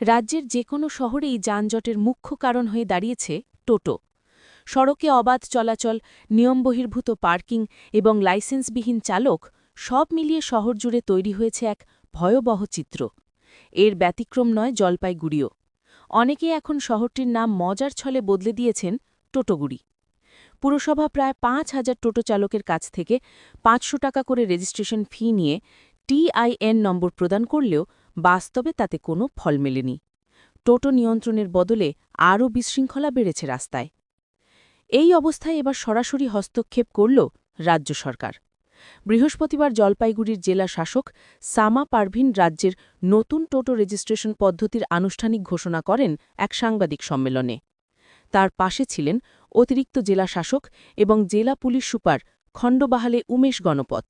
রাজ্যের যে কোনো শহরেই যানজটের মুখ্য কারণ হয়ে দাঁড়িয়েছে টোটো। সড়কে অবাধ চলাচল নিয়মবহির্ভূত পার্কিং এবং লাইসেন্সবিহীন চালক সব মিলিয়ে শহর জুড়ে তৈরি হয়েছে এক ভয়াবহ চিত্র। এর ব্যতিক্রম নয় জলপাইগুড়িও। অনেকে এখন শহরটির নাম মজার ছলে বদলে দিয়েছেন টোটোগুড়ি। পুরসভা প্রায় পাঁচ হাজার টোটো চালকের কাছ থেকে পাঁচশো টাকা করে রেজিস্ট্রেশন ফি নিয়ে টিআইএন নম্বর প্রদান করলেও বাস্তবে তাতে কোনো ফল মেলেনি। টোটো নিয়ন্ত্রণের বদলে আরও বিশৃঙ্খলা বেড়েছে রাস্তায়। এই অবস্থায় এবার সরাসরি হস্তক্ষেপ করল রাজ্য সরকার। বৃহস্পতিবার জলপাইগুড়ির জেলা শাসক সামা পারভিন রাজ্যের নতুন টোটো রেজিস্ট্রেশন পদ্ধতির আনুষ্ঠানিক ঘোষণা করেন এক সাংবাদিক সম্মেলনে। তার পাশে ছিলেন অতিরিক্ত জেলা শাসক এবং জেলা পুলিশ সুপার খণ্ডবাহালে উমেশ গণপথ।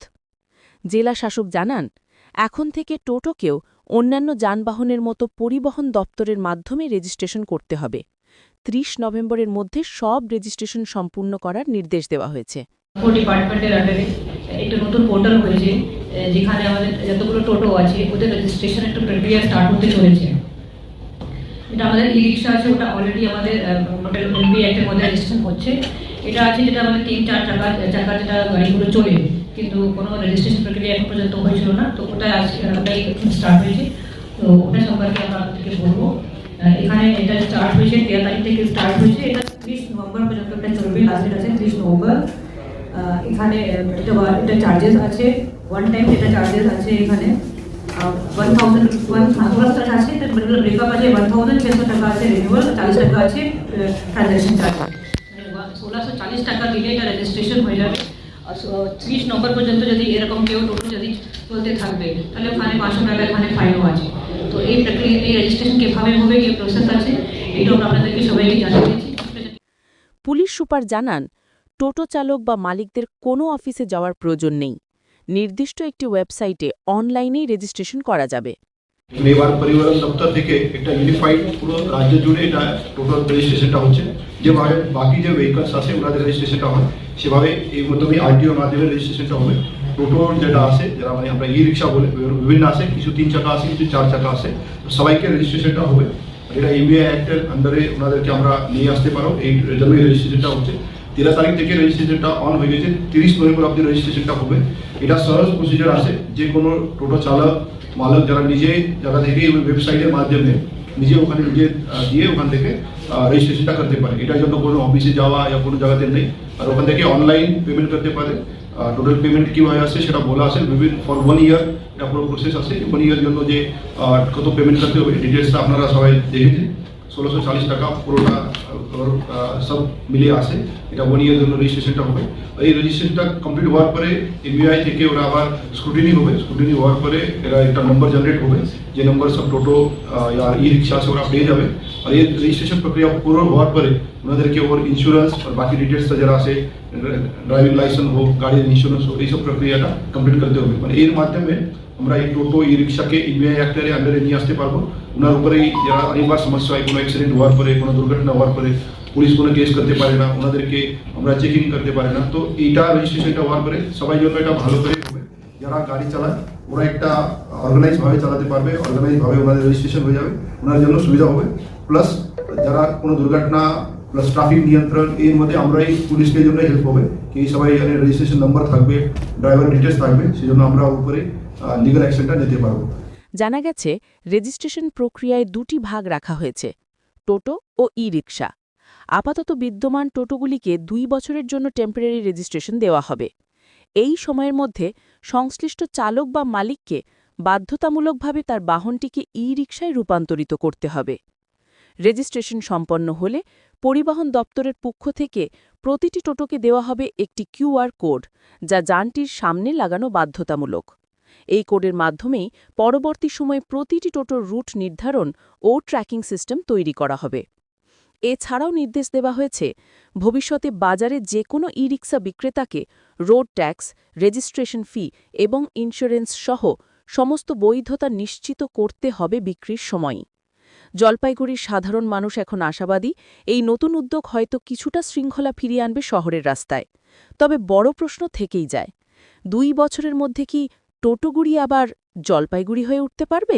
জেলা শাসক জানান, এখন থেকে টোটোকেও অন্যান্য যানবাহনের মতো পরিবহন দপ্তরের মাধ্যমে রেজিস্ট্রেশন করতে হবে। ৩০ নভেম্বরের মধ্যে সব রেজিস্ট্রেশন সম্পূর্ণ করার নির্দেশ দেওয়া হয়েছে। একটা নতুন পোর্টাল হয়েছে যেখানে আমাদের যতগুলো টোটো আছে, ওদের রেজিস্ট্রেশন প্রক্রিয়া স্টার্ট হতে চলেছে। এটা আমাদের ই রিক্সা আছে, ওটা অলরেডি আমাদের মধ্যে রেজিস্ট্রেশন হচ্ছে। এটা আছে যেটা আমাদের তিন, চার টাকা চাকা যেটা গাড়িগুলো চলে। কিন্তু কোনো রেজিস্ট্রেশন প্রক্রিয়া এখন পর্যন্ত হয়েছিল না তো ওটা আজকে ওটাই স্টার্ট হয়েছে তো ওটা সম্পর্কে আমরা আপনাদেরকে বলব আহ, এখানে এটা স্টার্ট হয়েছে তেরো তারিখ থেকে স্টার্ট হয়েছে এটা ত্রিশ নভেম্বর পর্যন্ত এটা চলবে লাস্ট ডেট আছে ত্রিশ নভেম্বর আহ, এখানে আহ, এটা ওয়া- এটা চার্জেস আছে ওয়ান টাইম এটা চার্জেস আছে এখানে ওয়ান থাউজেন্ড ওয়ান ষোলো টাকা আছে তার মতলব ব্রেকআপ আছে ওয়ান থাউজেন্ড ছশো টাকা আছে রিনিউয়াল চালিশ টাকা আছে ট্রানজ্যাকশন চার্জ ষোলোশো চালিশ টাকা দিলে এটা রেজিস্ট্রেশন হয়ে যাবে আর ত্রিশ নম্বর পর্যন্ত যদি এরকম কেউ টোটো যদি চলতে থাকবে তাহলে ওখানে পাঁচশো টাকা এখানে ফাইনও আছে। তো এই প্রক্রিয়া এই রেজিস্ট্রেশন কীভাবে হবে এই প্রসেস আছে এটাও আমরা আপনাদেরকে সবাইকে জানিয়েছি পুলিশ সুপার জানান টোটো চালক বা মালিকদের কোনো অফিসে যাওয়ার প্রয়োজন নেই। নির্দিষ্ট একটি ওয়েবসাইটে অনলাইনেই রেজিস্ট্রেশন করা যাবে। মেবার পরিবহন দপ্তর থেকে একটা ইউনিফাইড পুরো রাজ্য জুড়ে এটা টোটাল রেজিস্ট্রেশনটা হচ্ছে। যেভাবে বাকি যে ভেহিকলস আছে ওনাদের রেজিস্ট্রেশনটা হয়। সেভাবে এই মতনই আরটিওর মাধ্যমে রেজিস্ট্রেশনটা হবে। টোটোর যেটা আছে, যারা মানে আমরা ই রিক্সা বলে বিভিন্ন আছে, কিছু তিন চাকা আছে, কিছু চার চাকা আছে সবাইকে রেজিস্ট্রেশনটা হবে। এটা ইউবিআই অ্যাক্টের আন্ডারে ওনাদেরকে আমরা নিয়ে আসতে পারো, এই জন্যই রেজিস্ট্রেশনটা হচ্ছে। তেরো তারিখ থেকে রেজিস্ট্রেশনটা অন হয়ে গেছে, তিরিশ নভেম্বর অব্দি রেজিস্ট্রেশনটা হবে। এটা সহজ প্রসিজার আছে, যে কোনো টোটো চালক, মালক, যারা নিজে, যারা থেকে ওই ওয়েবসাইটের মাধ্যমে নিজে ওখানে নিজে দিয়ে ওখান থেকে রেজিস্ট্রেশনটা করতে পারে। এটার জন্য কোনো অফিসে যাওয়া বা কোনো জায়গাতে নেই। আর ওখান থেকে অনলাইন পেমেন্ট করতে পারে। টোটাল পেমেন্ট কীভাবে আসে সেটা বলা আছে। বিভিন্ন ফর ওয়ান ইয়ার এটা পুরো প্রসেস আছে। ওয়ান ইয়ার জন্য যে কত পেমেন্ট করতে হবে ডিটেলসটা আপনারা সবাই দেখেছেন ষোলোশো চালিশ টাকা পুরোটা সব মিলিয়ে আসে। এটা ওয়ান ইয়ার জন্য রেজিস্ট্রেশনটা হবে। এই রেজিস্ট্রেশনটা কমপ্লিট হওয়ার পরে এমবিআই থেকে ওরা আবার স্ক্রুটিনি হবে। স্ক্রুটিনি হওয়ার পরে এরা একটা নম্বর জেনারেট হবে। যে নম্বর সব টোটো ই রিক্সা আছে ওরা পেয়ে যাবে। আর এই রেজিস্ট্রেশন প্রক্রিয়া পুরো হওয়ার পরে ওনাদেরকে ওর ইন্স্যুরেন্স আর বাকি ডিটেলসটা যারা আছে ড্রাইভিং লাইসেন্স হোক গাড়ির ইন্স্যুরেন্স হোক এইসব প্রক্রিয়াটা কমপ্লিট করতে হবে মানে এর মাধ্যমে আমরা এই টোটো ই রিক্সাকে ইবিআই অ্যাক্টারে আন্ডারে নিয়ে আসতে পারব ওনার উপরেই যারা অনেকবার সমস্যা হয় কোনো অ্যাক্সিডেন্ট হওয়ার পরে কোনো দুর্ঘটনা হওয়ার পরে পুলিশ কোনো কেস করতে পারে না ওনাদেরকে আমরা চেকিং করতে পারে না তো এইটা রেজিস্ট্রেশনটা হওয়ার পরে সবাই জন্য এটা ভালো করে হবে যারা গাড়ি চালায়, ওরা একটা অর্গানাইজ ভাবে চালাতে পারবে অর্গানাইজ ভাবে ওনাদের রেজিস্ট্রেশন হয়ে যাবে, ওনার জন্য সুবিধা হবে। প্লাস যারা কোনো দুর্ঘটনা প্লাস ট্রাফিক নিয়ন্ত্রণ, এর মধ্যে আমরাই পুলিশকে জন্য হেল্প হবে কি এই সবাই এখানে রেজিস্ট্রেশন নাম্বার থাকবে ড্রাইভার ডিটেলস থাকবে সেই জন্য আমরা উপরে লিগাল অ্যাকশনটা নিতে পারব। জানা গেছে রেজিস্ট্রেশন প্রক্রিয়ায় দুটি ভাগ রাখা হয়েছে, টোটো ও ই রিক্সা আপাতত বিদ্যমান টোটোগুলিকে দুই বছরের জন্য টেম্পোরারি রেজিস্ট্রেশন দেওয়া হবে। এই সময়ের মধ্যে সংশ্লিষ্ট চালক বা মালিককে বাধ্যতামূলকভাবে তার বাহনটিকে ই রিক্সায় রূপান্তরিত করতে হবে। রেজিস্ট্রেশন সম্পন্ন হলে পরিবহন দপ্তরের পক্ষ থেকে প্রতিটি টোটোকে দেওয়া হবে একটি কিউআর কোড, যা যানটির সামনে লাগানো বাধ্যতামূলক। এই কোডের মাধ্যমেই পরবর্তী সময়ে প্রতিটি টোটোর রুট নির্ধারণ ও ট্র্যাকিং সিস্টেম তৈরি করা হবে। এছাড়াও নির্দেশ দেওয়া হয়েছে, ভবিষ্যতে বাজারে যে কোনো ই রিক্সা বিক্রেতাকে রোড ট্যাক্স, রেজিস্ট্রেশন ফি এবং ইন্স্যুরেন্স সহ সমস্ত বৈধতা নিশ্চিত করতে হবে বিক্রির সময়ই জলপাইগুড়ির সাধারণ মানুষ এখন আশাবাদী, এই নতুন উদ্যোগ হয়তো কিছুটা শৃঙ্খলা ফিরিয়ে আনবে শহরের রাস্তায়। তবে বড় প্রশ্ন থেকেই যায়, দুই বছরের মধ্যে কি টোটোগুড়ি আবার জলপাইগুড়ি হয়ে উঠতে পারবে?